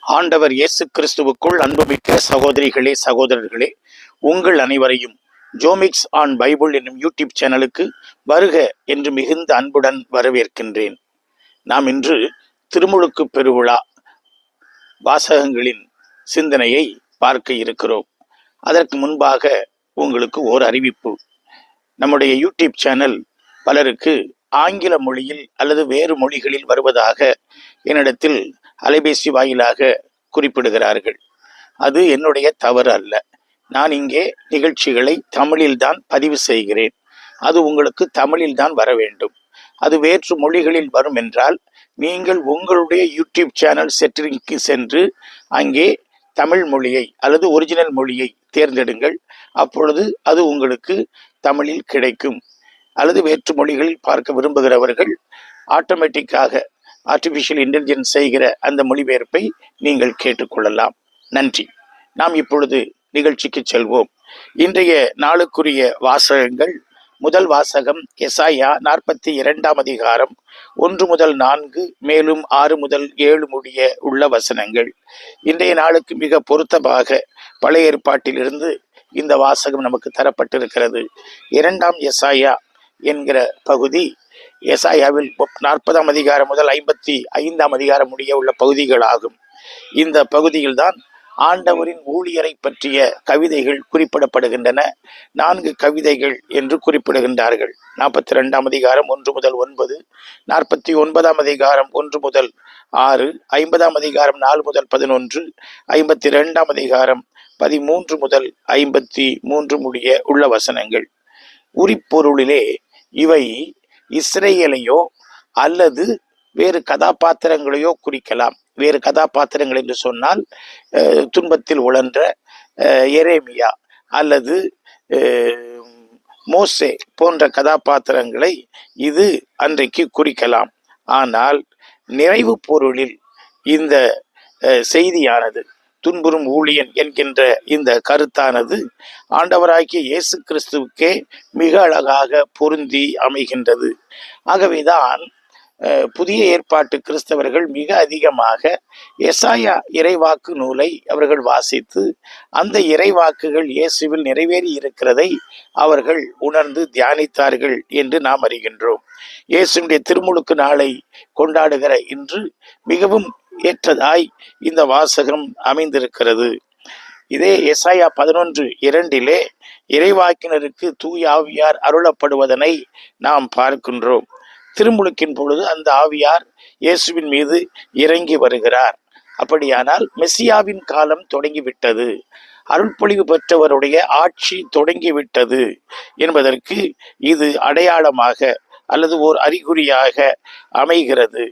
ஆண்டவர் இயேசு கிறிஸ்துவுக்குள் அன்புமிக்க சகோதரிகளே சகோதரர்களே உங்கள் அனைவரையும் ஜோமிக்ஸ் ஆன் பைபிள் என்னும் யூடியூப் சேனலுக்கு வருக என்று மிகுந்த அன்புடன் வரவேற்கின்றேன். நாம் இன்று திருமுழுக்கு பெருவிழா வாசகங்களின் சிந்தனையை பார்க்க இருக்கிறோம். அதற்கு முன்பாக உங்களுக்கு ஓர் அறிவிப்பு. நம்முடைய யூடியூப் சேனல் பலருக்கு ஆங்கில மொழியில் அல்லது வேறு மொழிகளில் வருவதாக என்னிடத்தில் அலைபேசி வாயிலாக குறிப்பிடுகிறார்கள். அது என்னுடைய தவறு அல்ல நான் இங்கே நிகழ்ச்சிகளை தமிழில்தான் பதிவு செய்கிறேன். அது உங்களுக்கு தமிழில்தான் வர வேண்டும். அது வேற்று மொழிகளில் வரும் என்றால் நீங்கள் உங்களுடைய யூடியூப் சேனல் செட்டிங்க்கு சென்று அங்கே தமிழ் மொழியை அல்லது ஒரிஜினல் மொழியை தேர்ந்தெடுங்கள். அப்பொழுது அது உங்களுக்கு தமிழில் கிடைக்கும். அல்லது வேற்று மொழிகளில் பார்க்க விரும்புகிறவர்கள் ஆட்டோமேட்டிக்காக ஆர்டிஃபிஷியல் இன்டெலிஜென்ஸ் செய்கிற அந்த மொழிபெயர்ப்பை நீங்கள் கேட்டுக்கொள்ளலாம். நன்றி. நாம் இப்பொழுது நிகழ்ச்சிக்கு செல்வோம். இன்றைய நாளுக்குரிய வாசகங்கள் முதல் வாசகம் எசாயா நாற்பத்தி இரண்டாம் அதிகாரம் ஒன்று முதல் நான்கு மேலும் ஆறு முதல் ஏழு முடிய உள்ள வசனங்கள். இன்றைய நாளுக்கு மிக பொருத்தமாக பழைய ஏற்பாட்டிலிருந்து இந்த வாசகம் நமக்கு தரப்பட்டிருக்கிறது. இரண்டாம் எசாயா என்கிற பகுதி எசாயாவில் நாற்பதாம் அதிகாரம் முதல் ஐம்பத்தி ஐந்தாம் அதிகாரம் முடிய உள்ள பகுதிகளாகும். இந்த பகுதியில்தான் ஆண்டவரின் ஊழியரை பற்றிய கவிதைகள் குறிப்பிடப்படுகின்றன. நான்கு கவிதைகள் என்று குறிப்பிடுகின்றார்கள். நாற்பத்தி ரெண்டாம் அதிகாரம் ஒன்று முதல் ஒன்பது நாற்பத்தி ஒன்பதாம் அதிகாரம் ஒன்று முதல் ஆறு ஐம்பதாம் அதிகாரம் நாலு முதல் பதினொன்று ஐம்பத்தி ரெண்டாம் அதிகாரம் பதிமூன்று முதல் ஐம்பத்தி மூன்று முடிய உள்ள வசனங்கள். உரிப்பொருளிலே இவை இஸ்ரேலையோ அல்லது வேறு கதாபாத்திரங்களையோ குறிக்கலாம். வேறு கதாபாத்திரங்கள் என்று சொன்னால் துன்பத்தில் உழன்ற எரேமியா அல்லது மோசே போன்ற கதாபாத்திரங்களை இது அன்றைக்கு குறிக்கலாம். ஆனால் நிறைவு பொருளில் இந்த செய்தியானது துன்புறும் ஊழியன் என்கின்ற இந்த கருத்தானது ஆண்டவராகிய இயேசு கிறிஸ்துவுக்கே மிக அழகாக பொருந்தி அமைகின்றது. ஆகவேதான் புதிய ஏற்பாட்டு கிறிஸ்தவர்கள் மிக அதிகமாக எசாயா இறைவாக்கு நூலை அவர்கள் வாசித்து அந்த இறைவாக்குகள் இயேசுவில் நிறைவேறி இருக்கிறதை அவர்கள் உணர்ந்து தியானித்தார்கள் என்று நாம் அறிகின்றோம். இயேசுடைய திருமுழுக்கு நாளை கொண்டாடுகிற இன்று மிகவும் ஏற்றதாய் இந்த வாசகம் அமைந்திருக்கிறது. இதே எஸ்ஐயா பதினொன்று இரண்டிலே இறைவாக்கினருக்கு தூய் ஆவியார் அருளப்படுவதனை நாம் பார்க்கின்றோம். திருமுழுக்கின் பொழுது அந்த ஆவியார் இயேசுவின் மீது இறங்கி வருகிறார். அப்படியானால் மெசியாவின் காலம் தொடங்கிவிட்டது. அருள்பொழிவு பெற்றவருடைய ஆட்சி தொடங்கிவிட்டது என்பதற்கு இது அடையாளமாக அல்லது ஓர் அறிகுறியாக அமைகிறது.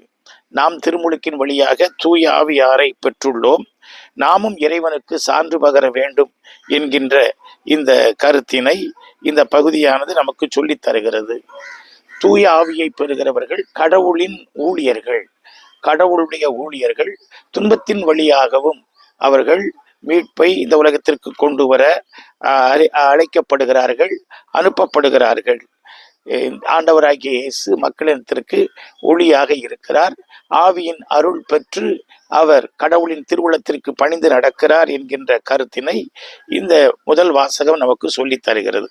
நாம் திருமுழுக்கின் வழியாக தூய ஆவியாரை பெற்றுள்ளோம். நாமும் இறைவனுக்கு சான்று பகர வேண்டும் என்கின்ற இந்த கருத்தினை இந்த பகுதியானது நமக்கு சொல்லித் தருகிறது. தூய ஆவியை பெறுகிறவர்கள் கடவுளின் ஊழியர்கள். கடவுளுடைய ஊழியர்கள் துன்பத்தின் வழியாகவும் அவர்கள் மீட்பை இந்த உலகத்திற்கு கொண்டு வர அழை- அழைக்கப்படுகிறார்கள் அனுப்பப்படுகிறார்கள். ஆண்டவராகிய இயேசு மக்களிடத்திற்கு ஒளியாக இருக்கிறார். ஆவியின் அருள் பெற்று அவர் கடவுளின் திருவுளத்திற்கு பணிந்து நடக்கிறார் என்கின்ற கருத்தினை இந்த முதல் வாசகம் நமக்கு சொல்லித் தருகிறது.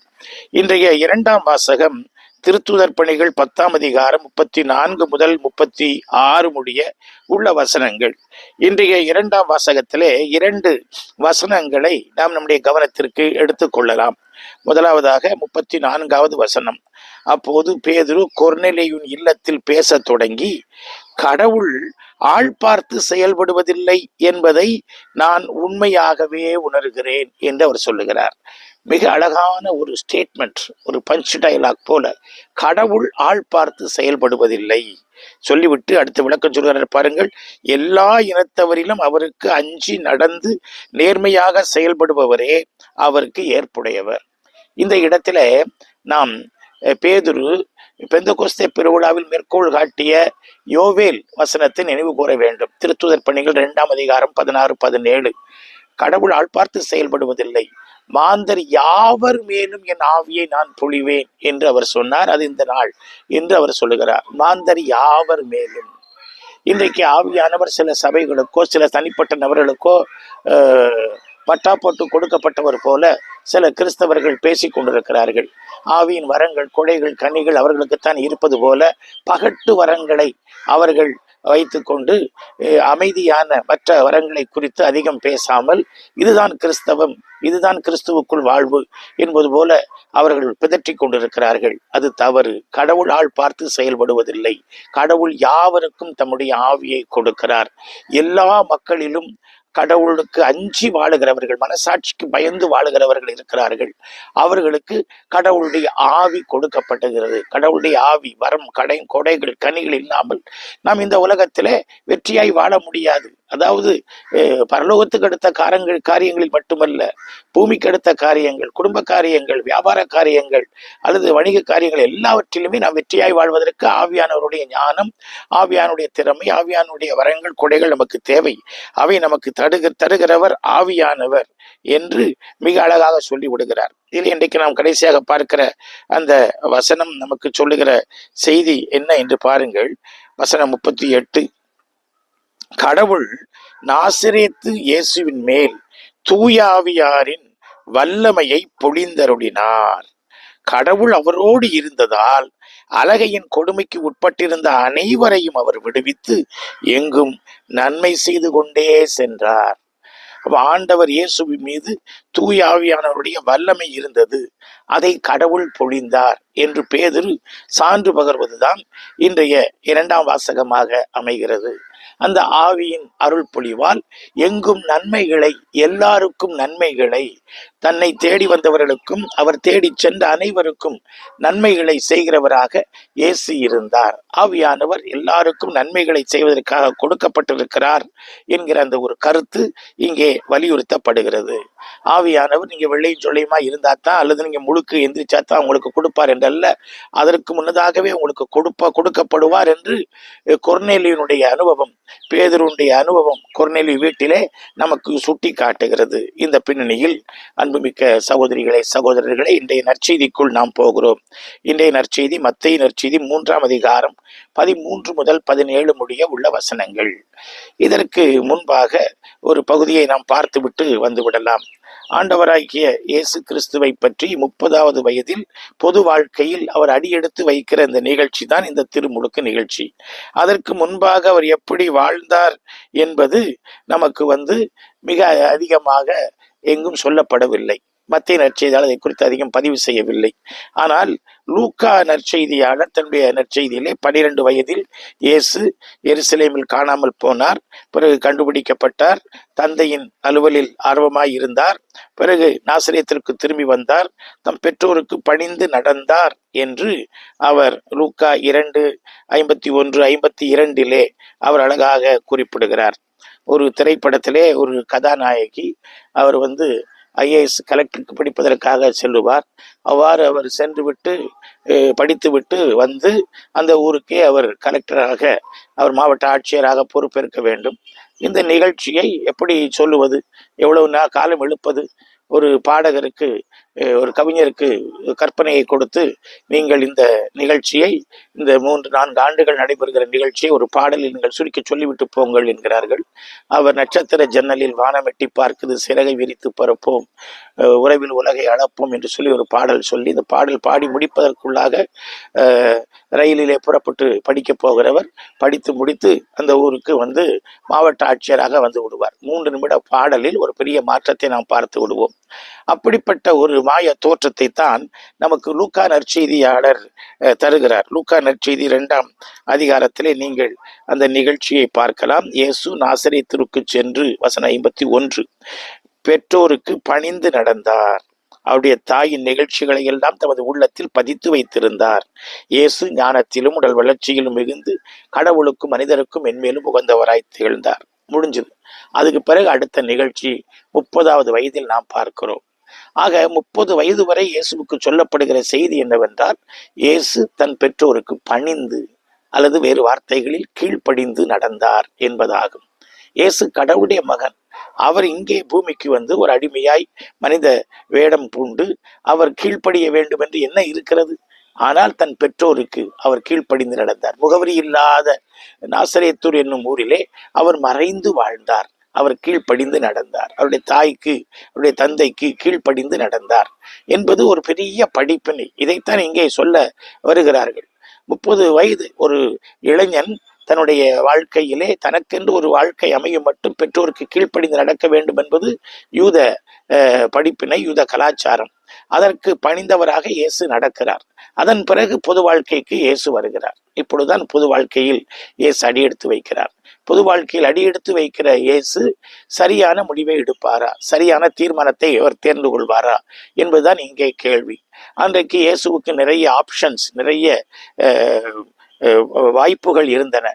இன்றைய இரண்டாம் வாசகம் திருத்துதர் பணிகள் பத்தாம் அதிகாரம் முப்பத்தி நான்கு முதல் முப்பத்தி ஆறு முடிய உள்ள வசனங்கள். இன்றைய இரண்டாம் வாசகத்திலே இரண்டு வசனங்களை நாம் நம்முடைய கவனத்திற்கு எடுத்துக்கொள்ளலாம் முதலாவதாக முப்பத்தி நான்காவது வசனம். அப்போது பேதுரு கொர்நெலியுன் இல்லத்தில் பேசத் தொடங்கி கடவுள் ஆள் பார்த்து செயல்படுவதில்லை என்பதை நான் உண்மையாகவே உணர்கிறேன் என்று அவர் சொல்லுகிறார். மிக அழகான ஒரு ஸ்டேட்மெண்ட் ஒரு பஞ்ச் டயலாக் போல கடவுள் ஆள் பார்த்து செயல்படுவதில்லை சொல்லிவிட்டு அடுத்த விளக்கம் சொல்கிறார். பாருங்கள் எல்லா இனத்தவரிலும் அவருக்கு அஞ்சி நடந்து நேர்மையாக செயல்படுபவரே அவருக்கு ஏற்புடையவர். இந்த இடத்துல நாம் பேதுரு பெந்தகோஸ்தே பெருவிழாவில் மேற்கோள் காட்டிய யோவேல் வசனத்தை நினைவு கூற வேண்டும். திருத்துதர் பணிகள் இரண்டாம் அதிகாரம் பதினாறு பதினேழு. கடவுள் ஆள் பார்த்து செயல்படுவதில்லை. மாந்தர் யாவர் மேலும் என் ஆவியை நான் பொழிவேன் என்று அவர் சொன்னார். அது இந்த நாள் என்று அவர் சொல்லுகிறார். மாந்தர் யாவர் மேலும்? இன்றைக்கு ஆவியானவர் சில சபைகளுக்கோ சில தனிப்பட்ட நபர்களுக்கோ பட்டா போட்டு கொடுக்கப்பட்டவர் போல சில கிறிஸ்தவர்கள் பேசிக் கொண்டிருக்கிறார்கள். ஆவியின் வரங்கள் கொடைகள் கனிகள் அவர்களுக்குத்தான் இருப்பது போல பகட்டு வரங்களை அவர்கள் வைத்துக்கொண்டு அமைதியான மற்ற வரங்களை குறித்து அதிகம் பேசாமல் இதுதான் கிறிஸ்தவம் இதுதான் கிறிஸ்துவுக்குள் வாழ்வு என்பது போல அவர்கள் பிதற்றி கொண்டிருக்கிறார்கள். அது தவறு. கடவுள் ஆள் பார்த்து செயல்படுவதில்லை. கடவுள் யாவருக்கும் தம்முடைய ஆவியை கொடுக்கிறார். எல்லா மக்களிலும் கடவுளுக்கு அஞ்சி வாழுகிறவர்கள் மனசாட்சிக்கு பயந்து வாழுகிறவர்கள் இருக்கிறார்கள். அவர்களுக்கு கடவுளுடைய ஆவி கொடுக்கப்படுகிறது கடவுளுடைய ஆவி வரம் கடை கொடைகள் கனிகள் இல்லாமல் நாம் இந்த உலகத்திலே வெற்றியாய் வாழ முடியாது. அதாவது பரலோகத்துக்கு அடுத்த காரங்கள் காரியங்களில் மட்டுமல்ல பூமிக்கு அடுத்த காரியங்கள் குடும்ப காரியங்கள் வியாபார காரியங்கள் அல்லது வணிக காரியங்கள் எல்லாவற்றிலுமே நாம் வெற்றியாய் வாழ்வதற்கு ஆவியானவருடைய ஞானம் ஆவியானுடைய திறமை ஆவியானுடைய வரங்கள் கொடைகள் நமக்கு தேவை. அவை நமக்கு தடுக தருகிறவர் ஆவியானவர் என்று மிக அழகாக சொல்லி விடுகிறார். இதில் இன்றைக்கு நாம் கடைசியாக பார்க்கிற அந்த வசனம் நமக்கு சொல்லுகிற செய்தி என்ன என்று பாருங்கள். வசனம் முப்பத்தி எட்டு கடவுள் நாசிரேத்து இயேசுவின் மேல் தூயாவியாரின் வல்லமையை பொழிந்தருளினார். கடவுள் அவரோடு இருந்ததால் அலகையின் கொடுமைக்கு உட்பட்டிருந்த அனைவரையும் அவர் விடுவித்து எங்கும் நன்மை செய்து கொண்டே சென்றார். ஆண்டவர் இயேசுவின் மீது தூயாவியானவருடைய வல்லமை இருந்தது. அதை கடவுள் பொழிந்தார் என்று பேதில் சான்று பகர்வதுதான் இன்றைய இரண்டாம் வாசகமாக அமைகிறது. அந்த ஆவியின் அருள் பொழிவால் எங்கும் நன்மைகளை எல்லாருக்கும் நன்மைகளை தன்னை தேடி வந்தவர்களுக்கும் அவர் தேடிச் சென்ற அனைவருக்கும் நன்மைகளை செய்கிறவராக இயேசு இருந்தார். ஆவியானவர் எல்லாருக்கும் நன்மைகளை செய்வதற்காக கொடுக்கப்பட்டிருக்கிறார் என்கிற அந்த ஒரு கருத்து இங்கே வலியுறுத்தப்படுகிறது. ஆவியானவர் நீங்க வெள்ளையும் சொல்லியுமா இருந்தா தான் அல்லது நீங்க முழுக்கு எந்திரிச்சா தான் உங்களுக்கு கொடுப்பார் என்றல்ல அதற்கு முன்னதாகவே உங்களுக்கு கொடுப்ப கொடுக்கப்படுவார் என்று அஹ், அனுபவம் பேதருடைய அனுபவம் கொர்நேலி வீட்டிலே நமக்கு சுட்டி காட்டுகிறது இந்த பின்னணியில் அன்புமிக்க சகோதரிகளே சகோதரர்களே இன்றைய நற்செய்திக்குள் நாம் போகிறோம். இன்றைய நற்செய்தி மத்திய நற்செய்தி மூன்றாம் அதிகாரம் பதிமூன்று முதல் பதினேழு முடிய உள்ள வசனங்கள். இதற்கு முன்பாக ஒரு பகுதியை நாம் பார்த்துவிட்டு வந்துவிடலாம் ஆண்டவராகிய இயேசு கிறிஸ்துவை பற்றி முப்பதாவது வயதில் பொது வாழ்க்கையில் அவர் அடியெடுத்து வைக்கிற இந்த நிகழ்ச்சி தான் இந்த திருமுழுக்கு நிகழ்ச்சி. அதற்கு முன்பாக அவர் எப்படி வாழ்ந்தார் என்பது நமக்கு வந்து மிக அதிகமாக எங்கும் சொல்லப்படவில்லை. மத்திய நற்செய்தியாளர் அதை குறித்து அதிகம் பதிவு செய்யவில்லை. ஆனால் லூக்கா நற்செய்தியாளர் தன்னுடைய நற்செய்தியிலே பனிரெண்டு வயதில் இயேசு எருசலேமில் காணாமல் போனார். பிறகு கண்டுபிடிக்கப்பட்டார். தந்தையின் அலுவலில் ஆர்வமாய் இருந்தார். பிறகு நாசிரியத்திற்கு திரும்பி வந்தார். தம் பெற்றோருக்கு பணிந்து நடந்தார் என்று அவர் லூக்கா இரண்டு ஐம்பத்தி ஒன்று ஐம்பத்தி இரண்டிலே அவர் அழகாக குறிப்பிடுகிறார். ஒரு திரைப்படத்திலே ஒரு கதாநாயகி அவர் வந்து ஐஏஎஸ் கலெக்டருக்கு படிப்பதற்காக செல்லுவார். அவ்வாறு அவர் சென்று விட்டு படித்துவிட்டு வந்து அந்த ஊருக்கே அவர் கலெக்டராக அவர் மாவட்ட ஆட்சியராக பொறுப்பேற்க வேண்டும். இந்த நிகழ்ச்சியை எப்படி சொல்லுவது? எவ்வளவு நா காலம் எழுப்பது ஒரு பாடகருக்கு ஒரு கவிஞருக்கு கற்பனையை கொடுத்து நீங்கள் இந்த நிகழ்ச்சியை இந்த மூன்று நான்கு ஆண்டுகள் நடைபெறுகிற நிகழ்ச்சியை ஒரு பாடலில் நீங்கள் சுருக்கி சொல்லிவிட்டு போங்கள் என்கிறார்கள். அவர் நட்சத்திர ஜன்னலில் வானமெட்டி பார்க்குது சிறகை விரித்து பரப்போம் உறவில் உலகை அளப்போம் என்று சொல்லி ஒரு பாடல் சொல்லி இந்த பாடல் பாடி முடிப்பதற்குள்ளாக ரயிலிலே புறப்பட்டு படிக்க போகிறவர் படித்து முடித்து அந்த ஊருக்கு வந்து மாவட்ட ஆட்சியராக வந்து விடுவார். மூன்று நிமிட பாடலில் ஒரு பெரிய மாற்றத்தை நாம் பார்த்து விடுவோம். அப்படிப்பட்ட ஒரு மாய தோற்றத்தை தான் நமக்கு லூக்கா நற்செய்தியாளர் தருகிறார். லூக்கா நற்செய்தி இரண்டாம் அதிகாரத்திலே நீங்கள் அந்த நிகழ்ச்சியை பார்க்கலாம். இயேசு நாசரேத்திற்கு சென்று வசனம் ஐம்பத்தி ஒன்று பெற்றோருக்கு பணிந்து நடந்தார். அவருடைய தாயின் நிகழ்ச்சிகளை எல்லாம் தமது உள்ளத்தில் பதித்து வைத்திருந்தார். இயேசு ஞானத்திலும் உடல் வளர்ச்சியிலும் மிகுந்து கடவுளுக்கும் மனிதருக்கும் மென்மேலும் உகந்தவராய் திகழ்ந்தார். முடிஞ்சது. அதுக்கு பிறகு அடுத்த நிகழ்ச்சி முப்பதாவது வயதில் நாம் பார்க்கிறோம். ஆக முப்பது வயது வரை இயேசுவுக்கு சொல்லப்படுகிற செய்தி என்னவென்றால் இயேசு தன் பெற்றோருக்கு பணிந்து அல்லது வேறு வார்த்தைகளில் கீழ்ப்படிந்து நடந்தார் என்பதாகும். இயேசு கடவுளுடைய மகன். அவர் இங்கே பூமிக்கு வந்து ஒரு அடிமையாய் மனித வேடம் பூண்டு அவர் கீழ்ப்படிய வேண்டும் என்று என்ன இருக்கிறது? ஆனால் தன் பெற்றோருக்கு அவர் கீழ்ப்படிந்து நடந்தார். முகவரி இல்லாத நாசரேத்தூர் என்னும் ஊரிலே அவர் மறைந்து வாழ்ந்தார். அவர் கீழ்ப்படிந்து நடந்தார். அவருடைய தாய்க்கு அவருடைய தந்தைக்கு கீழ்ப்படிந்து நடந்தார் என்பது ஒரு பெரிய படிப்பினை. இதைத்தான் இங்கே சொல்ல வருகிறார்கள். முப்பது வயது ஒரு இளைஞன் தன்னுடைய வாழ்க்கையிலே தனக்கென்று ஒரு வாழ்க்கை அமையும் மட்டும் பெற்றோருக்கு கீழ்ப்படிந்து நடக்க வேண்டும் என்பது யூத படிப்பினை யூத கலாச்சாரம். அதற்கு பணிந்தவராக இயேசு நடக்கிறார். அதன் பிறகு பொது வாழ்க்கைக்கு இயேசு வருகிறார். இப்பொழுதுதான் பொது வாழ்க்கையில் இயேசு அடியெடுத்து வைக்கிறார். பொது வாழ்க்கையில் அடியெடுத்து வைக்கிற இயேசு சரியான முடிவை எடுப்பாரா? சரியான தீர்மானத்தை அவர் தேர்ந்து கொள்வாரா? என்பதுதான் இங்கே கேள்வி. அன்றைக்கு இயேசுவுக்கு நிறைய ஆப்ஷன்ஸ் நிறைய வாய்ப்புகள் இருந்தன.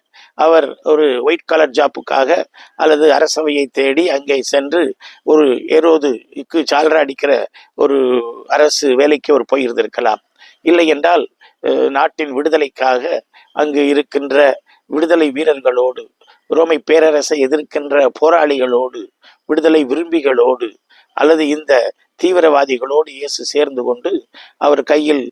அவர் ஒரு ஒயிட் கலர் ஜாப்புக்காக அல்லது அரசவையை தேடி அங்கே சென்று ஒரு ஏரோதுக்கு சால்ரா அடிக்கிற ஒரு அரசு வேலைக்கு அவர் போயிருந்திருக்கலாம். இல்லை என்றால் நாட்டின் விடுதலைக்காக அங்கு இருக்கின்ற விடுதலை வீரர்களோடு ரோமை பேரரசை எதிர்க்கின்ற போராளிகளோடு விடுதலை விரும்பிகளோடு அல்லது இந்த தீவிரவாதிகளோடு இயேசு சேர்ந்து கொண்டு அவர் கையில்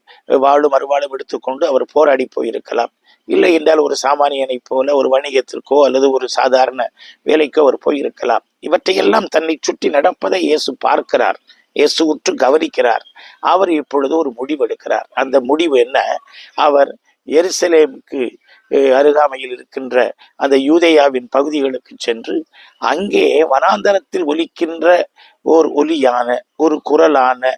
வாழும் அருவாளும் எடுத்துக்கொண்டு அவர் போராடி போயிருக்கலாம். இல்லை என்றால் ஒரு சாமானியனைப் போல ஒரு வணிகத்திற்கோ அல்லது ஒரு சாதாரண வேலைக்கோ அவர் போயிருக்கலாம். இவற்றையெல்லாம் தன்னை சுற்றி நடப்பதை இயேசு பார்க்கிறார். இயேசு உற்று கவனிக்கிறார். அவர் இப்பொழுது ஒரு முடிவு எடுக்கிறார் அந்த முடிவு என்ன? அவர் எருசலேமுக்கு அருகாமையில் இருக்கின்ற அந்த யூதேயாவின் பகுதிகளுக்கு சென்று அங்கே வனாந்தரத்தில் ஒலிக்கின்ற ஓர் ஒலியான ஒரு குரலான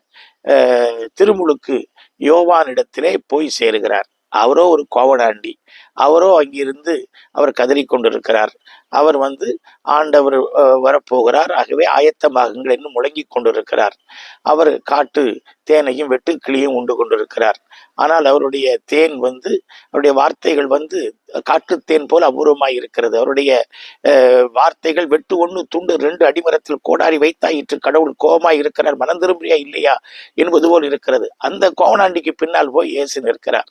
திருமுழுக்கு யோவானிடத்திலே போய் சேருகிறார். அவரோ ஒரு கோவடாண்டி. அவரோ அங்கிருந்து அவர் கதறிக்கொண்டிருக்கிறார். அவர் வந்து ஆண்டவர் வரப்போகிறார். ஆகவே ஆயத்தமாகுங்கள் என்று முழங்கிக் கொண்டிருக்கிறார். அவர் காட்டு தேனையும் வெட்டுக்கிளியும் உண்டு கொண்டிருக்கிறார். ஆனால் அவருடைய தேன் வந்து அவருடைய வார்த்தைகள் வந்து காட்டுத்தேன் போல் அபூர்வமாய் இருக்கிறது. அவருடைய வார்த்தைகள் வெட்டு ஒன்று துண்டு ரெண்டு அடிமரத்தில் கோடாரி வைத்தாயிற்று. கடவுள் கோபமாய் இருக்கிறார். மனம் திரும்பியா இல்லையா என்பது போல் இருக்கிறது. அந்த கோவனாண்டிக்கு பின்னால் போய் இயேசு நிற்கிறார்.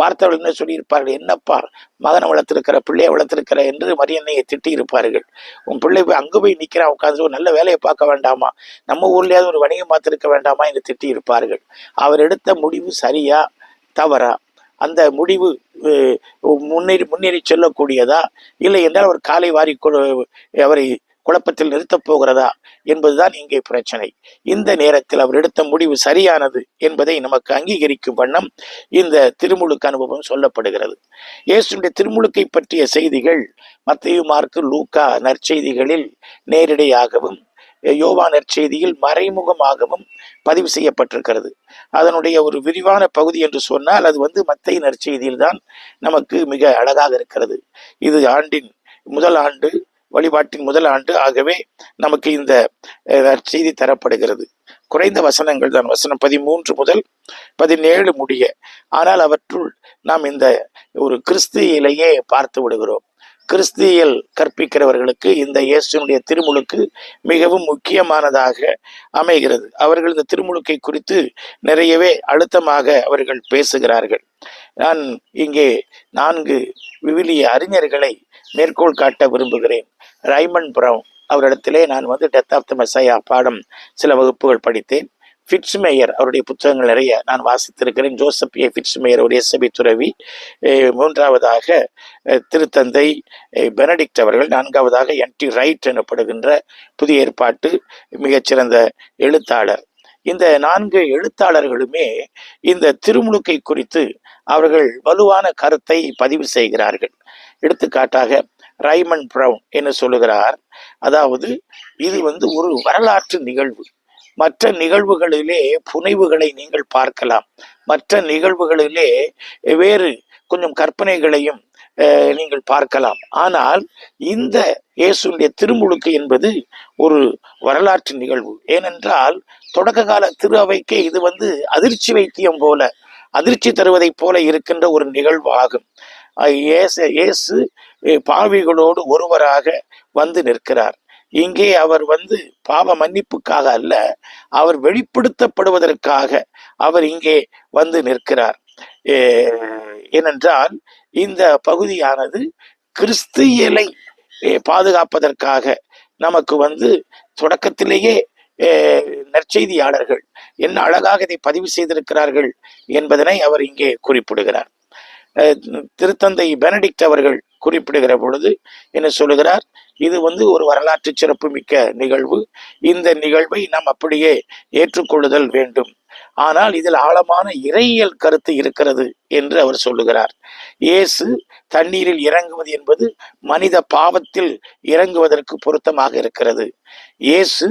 பார்த்தவர்கள் என்ன சொல்லியிருப்பார்கள்? என்னப்பா மகனை வளர்த்திருக்கிற பிள்ளையை வளர்த்திருக்கிற என்று மரியன்னையை திட்டி இருப்பார்கள் உன் பிள்ளை போய் அங்கே போய் நிற்கிறான் உட்காந்து ஒரு நல்ல வேலையை பார்க்க வேண்டாமா? நம்ம ஊர்லயாவது ஒரு வணிகம் பார்த்துருக்க வேண்டாமா? என்று திட்டி இருப்பார்கள் அவர் எடுத்த முடிவு சரியா தவறா? அந்த முடிவு முன்னேறி முன்னேறி செல்லக்கூடியதா? இல்லை என்றால் அவர் காலை வாரி அவரை குழப்பத்தில் நிறுத்தப் போகிறதா என்பதுதான் இங்கே பிரச்சனை. இந்த நேரத்தில் அவர் எடுத்த முடிவு சரியானது என்பதை நமக்கு அங்கீகரிக்கும் வண்ணம் இந்த திருமுழுக்கு அனுபவம் சொல்லப்படுகிறது. இயேசுடைய திருமுழுக்கை பற்றிய செய்திகள் மத்தையு மார்க்கு லூக்கா நற்செய்திகளில் நேரிடையாகவும் யோவா நற்செய்தியில் மறைமுகமாகவும் பதிவு செய்யப்பட்டிருக்கிறது. அதனுடைய ஒரு விரிவான பகுதி என்று சொன்னால் அது வந்து மத்திய நற்செய்தியில் தான் நமக்கு மிக அழகாக இருக்கிறது. இது ஆண்டின் முதல் ஆண்டு வழிபாட்டின் முதல் ஆண்டு ஆகவே நமக்கு இந்த செய்தி தரப்படுகிறது. குறைந்த வசனங்கள் தான். வசனம் பதிமூன்று முதல் பதினேழு முடிய. ஆனால் அவற்றுள் நாம் இந்த ஒரு கிறிஸ்தியிலேயே பார்த்து விடுகிறோம். கிறிஸ்தியல் கற்பிக்கிறவர்களுக்கு இந்த இயேசுனுடைய திருமுழுக்கு மிகவும் முக்கியமானதாக அமைகிறது. அவர்கள் இந்த திருமுழுக்கை குறித்து நிறையவே அழுத்தமாக அவர்கள் பேசுகிறார்கள். நான் இங்கே நான்கு விவிலிய அறிஞர்களை மேற்கோள் காட்ட விரும்புகிறேன். ரைமண்ட் பிரவுன் அவரிடத்திலே நான் வந்து டெத் ஆஃப் த மெசையா பாடம் சில வகுப்புகள் படித்தேன். ஃபிட்ஸ்மேயர் அவருடைய புத்தகங்கள் நிறைய நான் வாசித்திருக்கிறேன். ஜோசப் ஏ ஃபிட்ஸ்மேயர் ஒரு எஸ்எபி துறவி. மூன்றாவதாக திருத்தந்தை பெனடிக்ட் அவர்கள் நான்காவதாக என் டி ரைட் எனப்படுகின்ற புதிய ஏற்பாட்டு மிகச்சிறந்த எழுத்தாளர். இந்த நான்கு எழுத்தாளர்களுமே இந்த திருமுழுக்கை குறித்து அவர்கள் வலுவான கருத்தை பதிவு செய்கிறார்கள். எடுத்துக்காட்டாக ரைமன் பிரவுன் என்ன சொல்லுகிறார். அதாவது இது வந்து ஒரு வரலாற்று நிகழ்வு. மற்ற நிகழ்வுகளிலே புனைவுகளை நீங்கள் பார்க்கலாம். மற்ற நிகழ்வுகளிலே வேறு கொஞ்சம் கற்பனைகளையும் நீங்கள் பார்க்கலாம். ஆனால் இந்த இயேசுடைய திருமுழுக்கு என்பது ஒரு வரலாற்று நிகழ்வு. ஏனென்றால் தொடக்க கால திரு அவைக்கே இது வந்து அதிர்ச்சி வைத்தியம் போல அதிர்ச்சி தருவதைப் போல இருக்கின்ற ஒரு நிகழ்வு ஆகும் இயேசு பாவிகளோடு ஒருவராக வந்து நிற்கிறார். இங்கே அவர் வந்து பாவ மன்னிப்புக்காக அல்ல அவர் வெளிப்படுத்தப்படுவதற்காக அவர் இங்கே வந்து நிற்கிறார். ஏனென்றால் இந்த பகுதியானது கிறிஸ்தியலை பாதுகாப்பதற்காக நமக்கு வந்து தொடக்கத்திலேயே நற்செய்தியாளர்கள் என்ன அழகாக இதை பதிவு செய்திருக்கிறார்கள் என்பதனை அவர் இங்கே குறிப்பிடுகிறார். திருத்தந்தை பெனடிக்ட் அவர்கள் குறிப்பிடுகிற பொழுது என்ன சொல்லுகிறார்? இது வந்து ஒரு வரலாற்று சிறப்பு மிக்க நிகழ்வு. இந்த நிகழ்வை நாம் அப்படியே ஏற்றுக்கொள்ளுதல் வேண்டும். ஆனால் இதில் ஆழமான இறையியல் கருத்து இருக்கிறது என்று அவர் சொல்லுகிறார். இயேசு தண்ணீரில் இறங்குவது என்பது மனித பாவத்தில் இறங்குவதற்கு பொருத்தமாக இருக்கிறது. இயேசு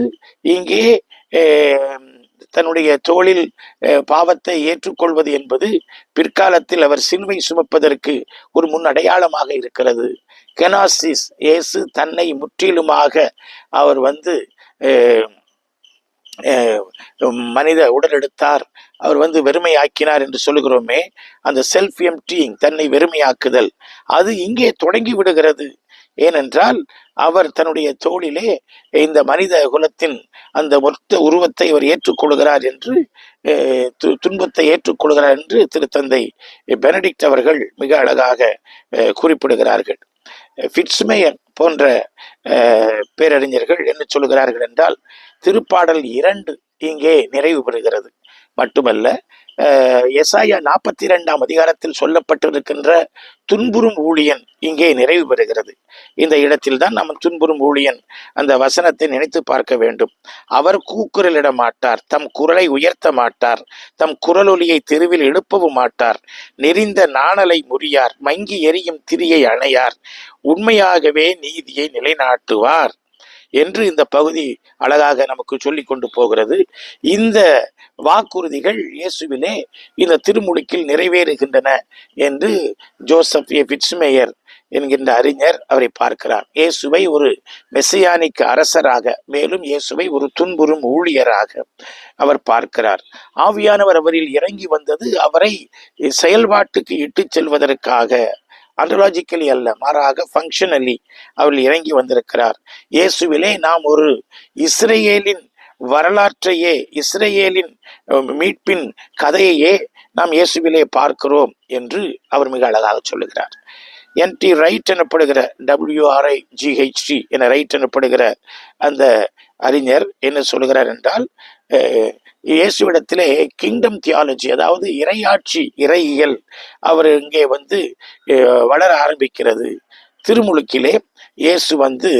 இங்கே தன்னுடைய தோளில் பாவத்தை ஏற்றுக்கொள்வது என்பது பிற்காலத்தில் அவர் சிலுவை சுமப்பதற்கு ஒரு முன் அடையாளமாக இருக்கிறது. கெனாசிஸ் இயேசு தன்னை முற்றிலுமாக அவர் வந்து மனித உடல் எடுத்தார். அவர் வந்து வெறுமையாக்கினார் என்று சொல்லுகிறோமே. அந்த செல்ஃப் எம்டிங் தன்னை வெறுமையாக்குதல். அது இங்கே தொடங்கி விடுகிறது. ஏனென்றால் அவர் தன்னுடைய தோளிலே இந்த மனித குலத்தின் அந்த மொத்த உருவத்தை அவர் ஏற்றுக்கொள்கிறார் என்று து- துன்பத்தை ஏற்றுக்கொள்கிறார் என்று திருத்தந்தை பெனடிக்ட் அவர்கள் மிக அழகாக குறிப்பிடுகிறார்கள். ஃபிட்ஸ்மேயர் போன்ற பேரறிஞர்கள் என்ன சொல்கிறார்கள் என்றால் திருப்பாடல் இரண்டு இங்கே நிறைவு பெறுகிறது மட்டுமல்ல எசாயா நாற்பத்தி இரண்டாம் அதிகாரத்தில் சொல்லப்பட்டிருக்கின்ற துன்புறும் ஊழியன் இங்கே நிறைவு பெறுகிறது. இந்த இடத்தில் தான் நம்ம துன்புறும் ஊழியன் அந்த வசனத்தை நினைத்து பார்க்க வேண்டும். அவர் கூக்குரலிட மாட்டார் தம் குரலை உயர்த்த மாட்டார் தம் குரலொலியை தெருவில் எழுப்பவும் மாட்டார். நெறிந்த நாணலை முறியார் மங்கி எரியும் திரியை அணையார். உண்மையாகவே நீதியை நிலைநாட்டுவார். என்று இந்த பகுதி அழகாக நமக்கு சொல்லி கொண்டு போகிறது. இந்த வாக்குறுதிகள் இயேசுவிலே இந்த திருமுழுக்கில் நிறைவேறுகின்றன என்று ஜோசப் ஏ. பிட்ஸ்மேயர் என்கின்ற அறிஞர் அவரை பார்க்கிறார். இயேசுவை ஒரு மெசியானிக்கு அரசராக மேலும் இயேசுவை ஒரு துன்புறும் ஊழியராக அவர் பார்க்கிறார். ஆவியானவர் அவரில் இறங்கி வந்தது அவரை செயல்பாட்டுக்கு இட்டுச் செல்வதற்காக அண்டலாஜிக்கலி அல்ல மாறாக ஃபங்க்ஷனலி அவர் இறங்கி வந்திருக்கிறார். இயேசுவிலே நாம் ஒரு இஸ்ரேலின் வரலாற்றையே இஸ்ரேலின் மீட்பின் கதையையே நாம் இயேசுவிலே பார்க்கிறோம் என்று அவர் மிக அழகாக சொல்லுகிறார். என்டி ரைட் எனப்படுகிற டபிள்யூஆர்ஐ ஜிஹெச்டி என ரைட் எனப்படுகிற அந்த அறிஞர் என்ன சொல்லுகிறார் என்றால் இயேசுவிடத்திலே கிங்டம் தியாலஜி அதாவது இறையாட்சி இறையியல் அவர் இங்கே வந்து வளர ஆரம்பிக்கிறது. திருமுழுக்கிலே இயேசு வந்து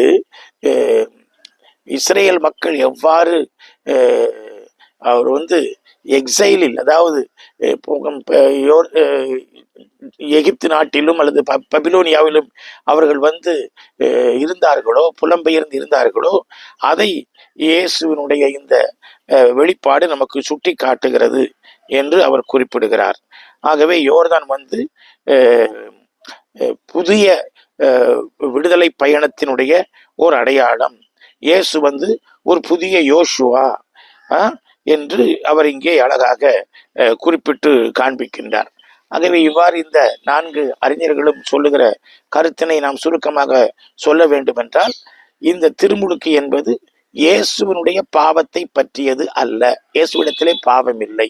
இஸ்ரேல் மக்கள் எவ்வாறு அவர் வந்து எக்ஸைலில் அதாவது யோர்- எகிப்து நாட்டிலும் அல்லது ப- பபிலோனியாவிலும் அவர்கள் வந்து இருந்தார்களோ புலம்பெயர்ந்து இருந்தார்களோ அதை இயேசுவினுடைய இந்த வெளிப்பாடு நமக்கு சுட்டி காட்டுகிறது என்று அவர் குறிப்பிடுகிறார். ஆகவே யோர்தான் வந்து புதிய விடுதலை பயணத்தினுடைய ஒரு அடையாளம். இயேசு வந்து ஒரு புதிய யோசுவா என்று அவர் இங்கே அழகாக குறிப்பிட்டு காண்பிக்கின்றார். ஆகவே இவ்வாறு இந்த நான்கு அறிஞர்களும் சொல்லுகிற கருத்தினை நாம் சுருக்கமாக சொல்ல வேண்டுமென்றால் இந்த திருமுழுக்கு என்பது இயேசுவனுடைய பாவத்தை பற்றியது அல்ல. இயேசுவிடத்திலே பாவம் இல்லை.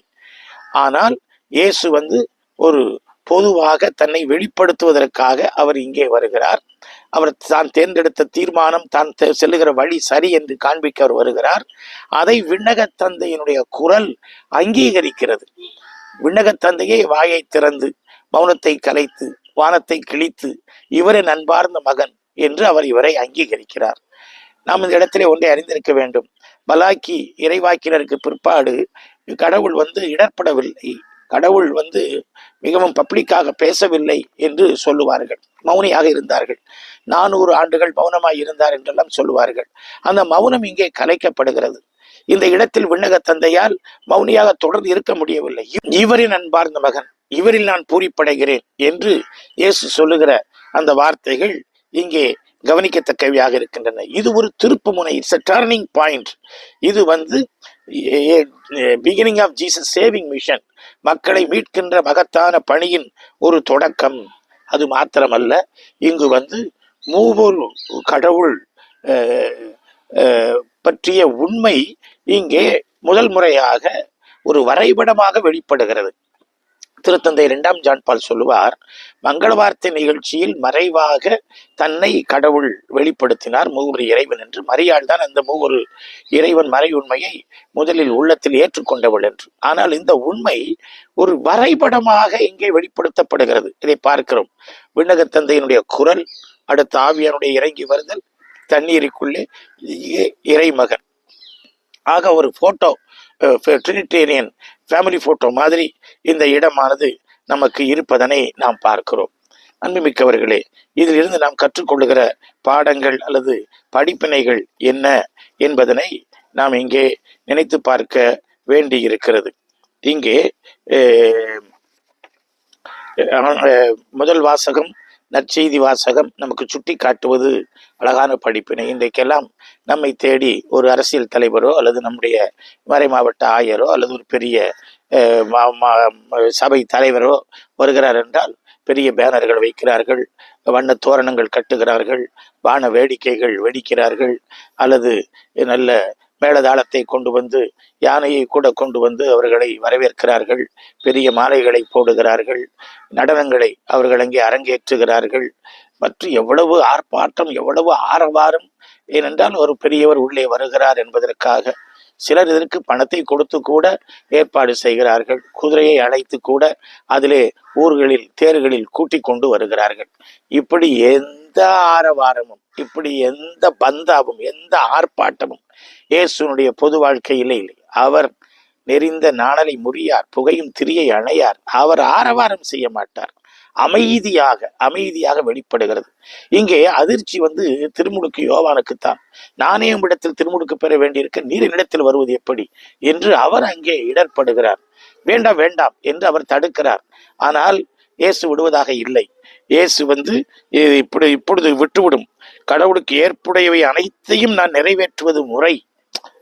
ஆனால் இயேசு வந்து ஒரு பொதுவாக தன்னை வெளிப்படுத்துவதற்காக அவர் இங்கே வருகிறார். அவர் தான் தேர்ந்தெடுத்த தீர்மானம் தான் செல்லுகிற வழி சரி என்று காண்பிக்க அவர் வருகிறார். அதை விண்ணகத் தந்தையினுடைய குரல் அங்கீகரிக்கிறது. விண்ணகத் தந்தையே வாயை திறந்து மௌனத்தை கலைத்து வானத்தை கிழித்து இவரே நண்பார்ந்த மகன் என்று அவர் இவரை அங்கீகரிக்கிறார். நாம் இந்த இடத்திலே ஒன்றை அறிந்திருக்க வேண்டும். மலாக்கி இறைவாக்கினருக்கு பிற்பாடு கடவுள் வந்து இடர்படவில்லை கடவுள் வந்து மிகவும் பப்ளிக்காக பேசவில்லை என்று சொல்லுவார்கள். மௌனியாக இருந்தார்கள். நானூறு ஆண்டுகள் மௌனமாய் இருந்தார் என்றெல்லாம் சொல்லுவார்கள். அந்த மௌனம் இங்கே கலைக்கப்படுகிறது. இந்த இடத்தில் விண்ணக தந்தையால் மௌனியாக தொடர்ந்து இருக்க முடியவில்லை. இவரின் அன்பார்ந்த மகன் இவரில் நான் பூரிப்படைகிறேன் என்று இயேசு சொல்லுகிற அந்த வார்த்தைகள் இங்கே கவனிக்கத்தக்கவையாக இருக்கின்றன. இது ஒரு திருப்பு முனை. இட்ஸ் அ டர்னிங் பாயிண்ட் இது வந்து beginning of Jesus saving mission மக்களை மீட்கின்ற மகத்தான பணியின் ஒரு தொடக்கம். அது மாத்திரமல்ல இங்கு வந்து மூவொரு கடவுள் பற்றிய உண்மை இங்கே முதல் முறையாக ஒரு வரைபடமாக வெளிப்படுகிறது. திருத்தந்தை இரண்டாம் ஜான்பால் சொல்லுவார் மங்கள வார்த்தை நிகழ்ச்சியில் மறைவாக தன்னை கடவுள் வெளிப்படுத்தினார் மூவர் இறைவன் என்று. மரியாள் தான் அந்த மூவர் இறைவன் மறை உண்மையை முதலில் உள்ளத்தில் ஏற்றுக்கொண்டவள் என்று. ஆனால் இந்த உண்மை ஒரு வரைபடமாக இங்கே வெளிப்படுத்தப்படுகிறது? இதை பார்க்கிறோம். விண்ணகத்தந்தையினுடைய குரல் அடுத்த ஆவியானுடைய இறங்கி வருதல் தண்ணீருக்குள்ளே இறைமகன். ஆக ஒரு போட்டோ ட்ரினிட்டேரியன் ஃபேமிலி ஃபோட்டோ மாதிரி இந்த இடமானது நமக்கு இருப்பதனை நாம் பார்க்கிறோம். அன்புமிக்கவர்களே இதிலிருந்து நாம் கற்றுக்கொள்ளுகிற பாடங்கள் அல்லது படிப்பினைகள் என்ன என்பதனை நாம் இங்கே நினைத்து பார்க்க வேண்டி இருக்கிறது இங்கே முதல் வாசகம் நற்செய்தி வாசகம் நமக்கு சுட்டி காட்டுவது அழகான படிப்பினை. இன்றைக்கெல்லாம் நம்மை தேடி ஒரு அரசியல் தலைவரோ அல்லது நம்முடைய மறை மாவட்ட ஆயரோ அல்லது ஒரு பெரிய மா- மா- சபை தலைவரோ வருகிறார் என்றால் பெரிய பேனர்கள் வைக்கிறார்கள் வண்ண தோரணங்கள் கட்டுகிறார்கள் வான வேடிக்கைகள் வெடிக்கிறார்கள் அல்லது நல்ல மேளதாளத்தை கொண்டு வந்து யானையை கூட கொண்டு வந்து அவர்களை வரவேற்கிறார்கள். பெரிய மாலைகளை போடுகிறார்கள். நடனங்களை அவர்கள் அங்கே அரங்கேற்றுகிறார்கள். மற்றும் எவ்வளவு ஆர்ப்பாட்டம் எவ்வளவு ஆரவாரம். ஏனென்றால் ஒரு பெரியவர் உள்ளே வருகிறார் என்பதற்காக. சிலர் இதற்கு பணத்தை கொடுத்து கூட ஏற்பாடு செய்கிறார்கள். குதிரையை அழைத்து கூட அதிலே ஊர்களில் தேர்களில் கூட்டிக் கொண்டு வருகிறார்கள். இப்படி எந்த ஆரவாரமும் இப்படி எந்த பந்தாவும் எந்த ஆர்ப்பாட்டமும் இயேசுனுடைய பொது வாழ்க்கையிலே இல்லை. அவர் நெறிந்த நாணலை முறியார் புகையும் திரியை அணையார் அவர் ஆரவாரம் செய்ய மாட்டார். அமைதியாக அமைதியாக வெளிப்படுகிறது. இங்கே அதிர்ச்சி வந்து திருமுடுக்கு யோவானுக்குத்தான். நானே உம்மிடத்தில் திருமுடுக்கு பெற வேண்டியிருக்க நீர் என்னிடத்தில் வருவது எப்படி? என்று அவர் அங்கே இடர்படுகிறார். வேண்டாம் வேண்டாம் என்று அவர் தடுக்கிறார். ஆனால் இயேசு விடுவதாக இல்லை. இயேசு வந்து இப்படி இப்பொழுது விட்டுவிடும். கடவுளுக்கு ஏற்புடையவை அனைத்தையும் நான் நிறைவேற்றுவது முறை.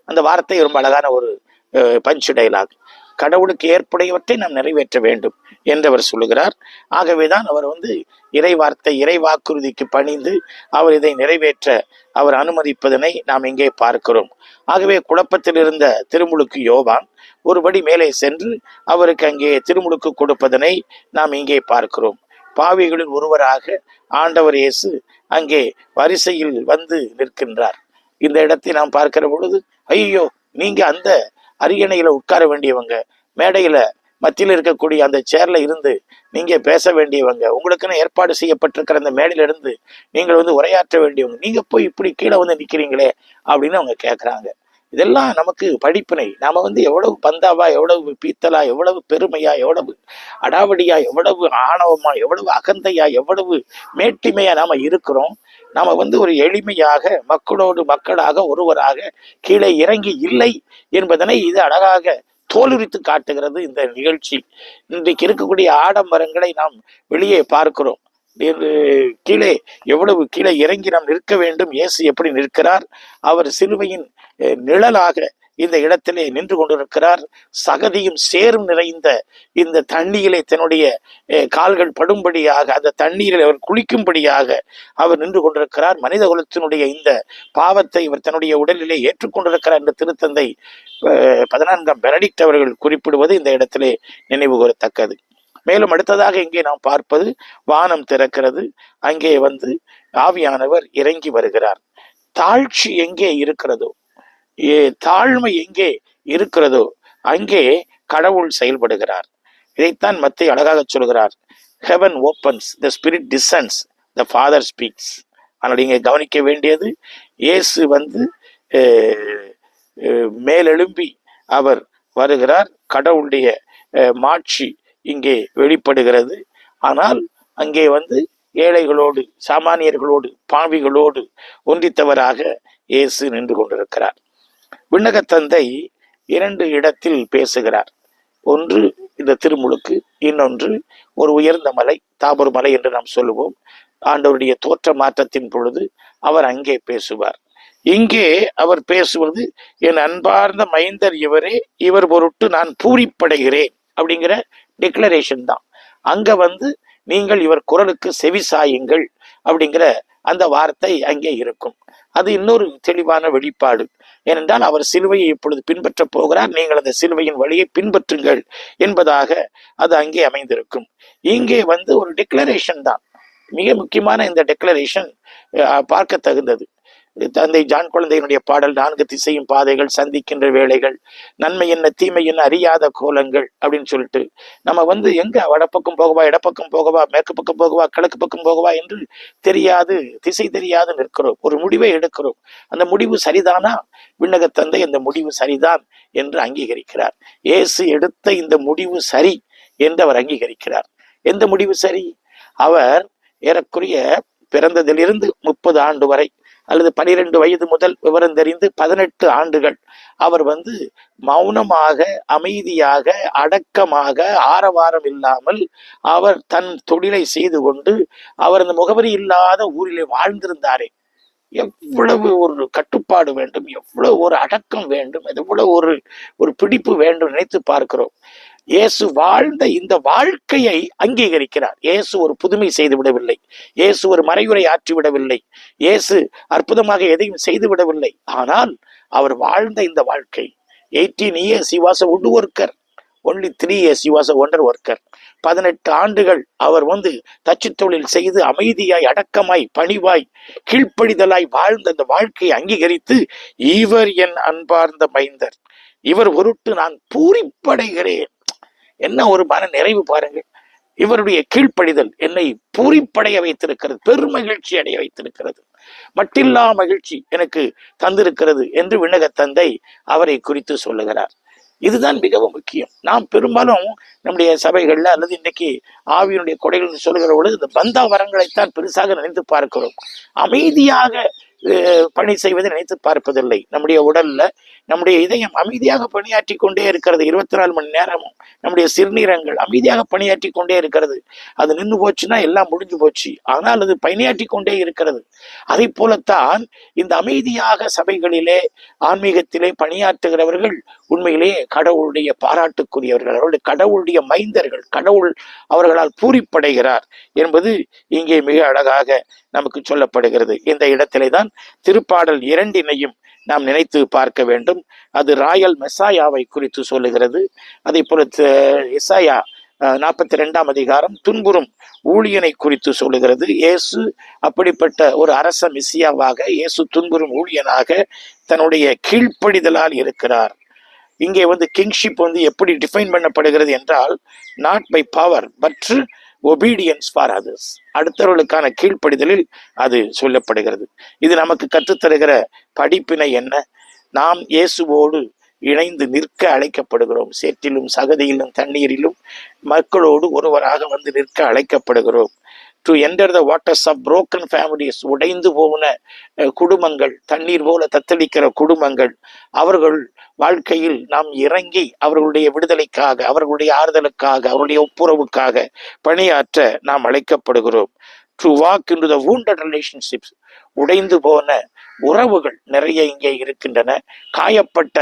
அந்த வார்த்தை ரொம்ப அழகான ஒரு பஞ்ச் டைலாக் கடவுளுக்கு ஏற்புடையவற்றை நாம் நிறைவேற்ற வேண்டும் என்றவர் சொல்லுகிறார். ஆகவேதான் அவர் வந்து இறை வார்த்தை இறை வாக்குறுதிக்கு பணிந்து அவர் இதை நிறைவேற்ற அவர் அனுமதிப்பதனை நாம் இங்கே பார்க்கிறோம். ஆகவே குழப்பத்தில் இருந்த திருமுழுக்கு யோவான் ஒருபடி மேலே சென்று அவருக்கு அங்கே திருமுழுக்கு கொடுப்பதனை நாம் இங்கே பார்க்கிறோம். பாவிகளில் ஒருவராக ஆண்டவர் இயேசு அங்கே வரிசையில் வந்து நிற்கின்றார். இந்த இடத்தை நாம் பார்க்கிற பொழுது ஐயோ நீங்க அந்த அரியணையில உட்கார வேண்டியவங்க மேடையில மத்தியில் இருக்கக்கூடிய அந்த சேர்ல இருந்து நீங்க பேச வேண்டியவங்க உங்களுக்குன்னு ஏற்பாடு செய்யப்பட்டிருக்கிற அந்த மேடையில இருந்து நீங்கள் வந்து உரையாற்ற வேண்டியவங்க நீங்க போய் இப்படி கீழே வந்து நிக்கிறீங்களே அப்படின்னு அவங்க கேட்கறாங்க இதெல்லாம் நமக்கு படிப்பினை. நாம வந்து எவ்வளவு பந்தாவா எவ்வளவு பீத்தலா எவ்வளவு பெருமையா எவ்வளவு அடாவடியா எவ்வளவு ஆணவமா எவ்வளவு அகந்தையா எவ்வளவு மேட்டிமையா நாம இருக்கிறோம். நாம் வந்து ஒரு எளிமையாக மக்களோடு மக்களாக ஒருவராக கீழே இறங்கி இல்லை என்பதனை இது அழகாக தோலுரித்து காட்டுகிறது இந்த நிகழ்ச்சி இன்றைக்கு இருக்கக்கூடிய ஆடம்பரங்களை நாம் வெளியே பார்க்கிறோம். கீழே எவ்வளவு கீழே இறங்கி நாம் நிற்க வேண்டும் இயேசு எப்படி நிற்கிறார்? அவர் சிலுவையின் நிழலாக இந்த இடத்திலே நின்று கொண்டிருக்கிறார். சகதியும் சேரும் நிறைந்த இந்த தண்ணீரிலே தன்னுடைய கால்கள் படும்படியாக அந்த தண்ணீரில் அவர் குளிக்கும்படியாக அவர் நின்று கொண்டிருக்கிறார். மனித குலத்தினுடைய இந்த பாவத்தை இவர் தன்னுடைய உடலிலே ஏற்றுக்கொண்டிருக்கிறார் என்று திருத்தந்தை பதினான்காம் பெனடிக்ட் அவர்கள் குறிப்பிடுவது இந்த இடத்திலே நினைவு கூறத்தக்கது. மேலும் அடுத்ததாக இங்கே நாம் பார்ப்பது வானம் திறக்கிறது. அங்கே வந்து ஆவியானவர் இறங்கி வருகிறார். தாழ்ச்சி எங்கே இருக்கிறதோ தாழ்மை எங்கே இருக்கிறதோ அங்கே கடவுள் செயல்படுகிறார். இதைத்தான் மத்திய அழகாக சொல்கிறார். Heaven opens the spirit descends the father speaks ஆனால் இங்கே கவனிக்க வேண்டியது இயேசு வந்து மேலெழும்பி அவர் வருகிறார். கடவுளுடைய மாட்சி இங்கே வெளிப்படுகிறது. ஆனால் அங்கே வந்து ஏழைகளோடு சாமானியர்களோடு பாவிகளோடு ஒன்றித்தவராக இயேசு நின்று கொண்டிருக்கிறார். விண்ணக தந்தை இரண்டு இடத்தில் பேசுகிறார். ஒன்று இந்த திருமுழுக்கு இன்னொன்று ஒரு உயர்ந்த மலை தாபூர் மலை என்று நாம் சொல்லுவோம். ஆண்டவருடைய தோற்ற மாற்றத்தின் பொழுது அவர் அங்கே பேசுவார். இங்கே அவர் பேசுவது என் அன்பார்ந்த மைந்தர் இவரே இவர் பொருட்டு நான் பூரிப்படைகிறேன் அப்படிங்கிற டிக்ளரேஷன் தான். அங்க வந்து நீங்கள் இவர் குரலுக்கு செவி சாயுங்கள் அப்படிங்கிற அந்த வார்த்தை அங்கே இருக்கும். அது இன்னொரு தெளிவான வெளிப்பாடு. ஏனென்றால் அவர் சிலுவையை இப்பொழுது பின்பற்றப் போகிறார். நீங்கள் அந்த சிலுவையின் வழியை பின்பற்றுங்கள் என்பதாக அது அங்கே அமைந்திருக்கும். இங்கே வந்து ஒரு டிக்ளரேஷன் தான். மிக முக்கியமான இந்த டெக்ளரேஷன் பார்க்க தகுந்தது தந்தை ஜான் குழந்தையினுடைய பாடல் நான்கு திசையும் பாதைகள் சந்திக்கின்ற வேலைகள் நன்மை என்ன தீமை என்ன அறியாத கோலங்கள் அப்படின்னு சொல்லிட்டு நம்ம வந்து எங்க? வடப்பக்கம் போகவா இடப்பக்கம் போகவா மேற்கு பக்கம் போகவா கிழக்கு பக்கம் போகவா என்று தெரியாது திசை தெரியாது நிற்கிறோம். ஒரு முடிவை எடுக்கிறோம். அந்த முடிவு சரிதானா? விண்ணக தந்தை அந்த முடிவு சரிதான் என்று அங்கீகரிக்கிறார். இயேசு எடுத்த இந்த முடிவு சரி என்று அவர் அங்கீகரிக்கிறார். எந்த முடிவு சரி? அவர் ஏறக்குறைய பிறந்ததிலிருந்து முப்பது ஆண்டு வரை அல்லது பனிரெண்டு வயது முதல் விவரம் தெரிந்து பதினெட்டு ஆண்டுகள் அவர் வந்து மௌனமாக அமைதியாக அடக்கமாக ஆரவாரம் இல்லாமல் அவர் தன் தொழிலை செய்து கொண்டு அவர் அந்த முகவரி இல்லாத ஊரிலே வாழ்ந்திருந்தாரே. எவ்வளவு ஒரு கட்டுப்பாடு வேண்டும் எவ்வளவு ஒரு அடக்கம் வேண்டும் எவ்வளவு ஒரு ஒரு பிடிப்பு வேண்டும் நினைத்து பார்க்கிறோம். இயேசு வாழ்ந்த இந்த வாழ்க்கையை அங்கீகரிக்கிறார். இயேசு ஒரு புதுமை செய்து விடவில்லை இயேசு ஒரு மறைவுரை ஆற்றிவிடவில்லை. இயேசு அற்புதமாக எதையும் செய்து விடவில்லை ஆனால் அவர் வாழ்ந்த இந்த வாழ்க்கை எயிட்டீன் இயர்ஸ் சிவாச was worker only three years சிவாச ஒன்றர் ஒர்க்கர் பதினெட்டு ஆண்டுகள் அவர் வந்து தச்சு தொழில் செய்து அமைதியாய் அடக்கமாய் பணிவாய் கீழ்ப்படிதலாய் வாழ்ந்த அந்த வாழ்க்கையை அங்கீகரித்து இவர் என் அன்பார்ந்த மைந்தர். இவர் பொருட்டு நான் பூரிப்படைகிறேன். என்ன ஒரு மன நிறைவு பாருங்கள். இவருடைய கீழ்ப்படிதல் என்னை பூரிப்படைய வைத்திருக்கிறது பெருமகிழ்ச்சி அடைய வைத்திருக்கிறது. மட்டில்லா மகிழ்ச்சி எனக்கு தந்திருக்கிறது என்று விண்ணக தந்தை அவரை குறித்து சொல்லுகிறார். இதுதான் மிகவும் முக்கியம். நாம் பெரும்பாலும் நம்முடைய சபைகள்ல அல்லது இன்னைக்கு ஆவியினுடைய கொடைகள் சொல்லுகிற பொழுது இந்த பந்தா வரங்களைத்தான் பெருசாக நினைத்து பார்க்கிறோம். அமைதியாக பணி செய்வதை நினைத்து பார்ப்பதில்லை. நம்முடைய உடல்ல நம்முடைய இதயம் அமைதியாக பணியாற்றி கொண்டே இருக்கிறது. இருபத்தி நாலு மணி நேரமும் நம்முடைய சிறுநீரங்கள் அமைதியாக பணியாற்றி கொண்டே இருக்கிறது. அது நின்று போச்சுன்னா எல்லாம் முடிஞ்சு போச்சு. ஆனால் அது பணியாற்றி கொண்டே இருக்கிறது. அதை போலத்தான் இந்த அமைதியாக சபைகளிலே ஆன்மீகத்திலே பணியாற்றுகிறவர்கள் உண்மையிலேயே கடவுளுடைய பாராட்டுக்குரியவர்கள். அவருடைய கடவுளுடைய மைந்தர்கள் கடவுள் அவர்களால் பூரிப்படைகிறார் என்பது இங்கே மிக அழகாக நமக்கு சொல்லப்படுகிறது. இந்த இடத்திலே தான் திருப்பாடல் இரண்டினையும் நாம் நினைத்து பார்க்க வேண்டும். அது ராயல் மெசாயாவை குறித்து சொல்லுகிறது. அதே போல இசாயா எசாயா நாற்பத்தி ரெண்டாம் அதிகாரம் துன்புறும் ஊழியனை குறித்து சொல்லுகிறது. இயேசு அப்படிப்பட்ட ஒரு அரச மிசியாவாக இயேசு துன்புறும் ஊழியனாக தன்னுடைய கீழ்ப்படிதலால் இருக்கிறார். இங்கே வந்து கிங்ஷிப் வந்து எப்படி டிஃபைன் பண்ணப்படுகிறது என்றால் நாட் பை பவர் பற்று ஒபீடியன்ஸ் ஃபார் அதர்ஸ் அடுத்தவர்களுக்கான கீழ்ப்படிதலில் அது சொல்லப்படுகிறது. இது நமக்கு கற்றுத்தருகிற படிப்பினை என்ன? நாம் இயேசுவோடு இணைந்து நிற்க அழைக்கப்படுகிறோம். சேற்றிலும் சகதியிலும் தண்ணீரிலும் மக்களோடு ஒருவராக வந்து நிற்க அழைக்கப்படுகிறோம். To enter the waters of broken families உடைந்து போன குடும்பங்கள் தண்ணீர் போல தத்தளிக்கிற குடும்பங்கள் அவர்கள் வாழ்க்கையில் நாம் இறங்கி அவர்களுடைய விடுதலைக்காக அவர்களுடைய ஆறுதலுக்காக அவருடைய ஒப்புரவுக்காக பணியாற்ற நாம் அழைக்கப்படுகிறோம். To walk into the wounded relationships உடைந்து போன உறவுகள் நிறைய இங்கே இருக்கின்றன காயப்பட்ட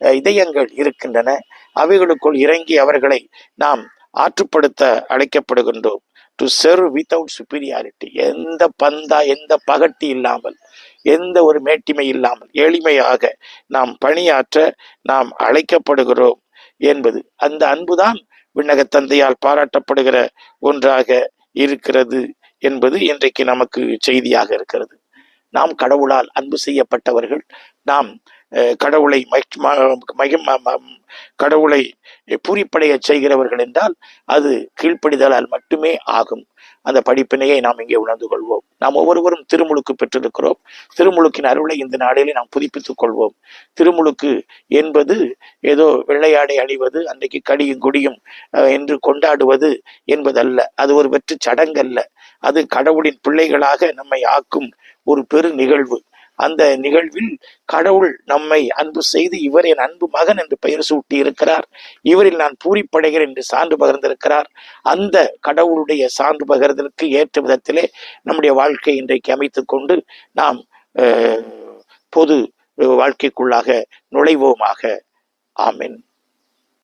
இதயங்கள் இருக்கின்றன அவைகளுக்குள் இறங்கி அவர்களை நாம் ஆற்றுப்படுத்த அழைக்கப்படுகின்றோம். டு சர்வ் வித்தவுட் சுப்பீரியாரிட்டி எந்த பந்தா எந்த பகட்டி இல்லாமல் எந்த ஒரு மேட்டிமை இல்லாமல் எளிமையாக நாம் பணியாற்ற நாம் அழைக்கப்படுகிறோம் என்பது. அந்த அன்புதான் விண்ணக தந்தையால் பாராட்டப்படுகிற ஒன்றாக இருக்கிறது என்பது இன்றைக்கு நமக்கு செய்தியாக இருக்கிறது. நாம் கடவுளால் அன்பு செய்யப்பட்டவர்கள் நாம் கடவுளை ம- கடவுளை பூரிப்படைய செய்கிறவர்கள் என்றால் அது கீழ்ப்படிதலால் மட்டுமே ஆகும். அந்த படிப்பினையை நாம் இங்கே உணர்ந்து கொள்வோம். நாம் ஒவ்வொருவரும் திருமுழுக்கு பெற்றிருக்கிறோம். திருமுழுக்கின் அருளை இந்த நாளிலே நாம் புதுப்பித்துக் கொள்வோம். திருமுழுக்கு என்பது ஏதோ வெள்ளையாடை அணிவது அன்றைக்கு கடியும் குடியும் என்று கொண்டாடுவது என்பதல்ல. அது ஒரு வெற்று சடங்கல்ல. அது கடவுளின் பிள்ளைகளாக நம்மை ஆக்கும் ஒரு பெரு நிகழ்வு அந்த நிகழ்வில் கடவுள் நம்மை அன்பு செய்து இவர் என் அன்பு மகன் என்று பெயர் சூட்டி இருக்கிறார். இவரில் நான் பூரிப்படைகிறேன் என்று சான்று பகிர்ந்திருக்கிறார். அந்த கடவுளுடைய சான்று பகிர்தலுக்கு ஏற்ற விதத்திலே நம்முடைய வாழ்க்கை இன்றைக்கு அமைத்து கொண்டு நாம் பொது வாழ்க்கைக்குள்ளாக நுழைவோமாக. ஆமென்.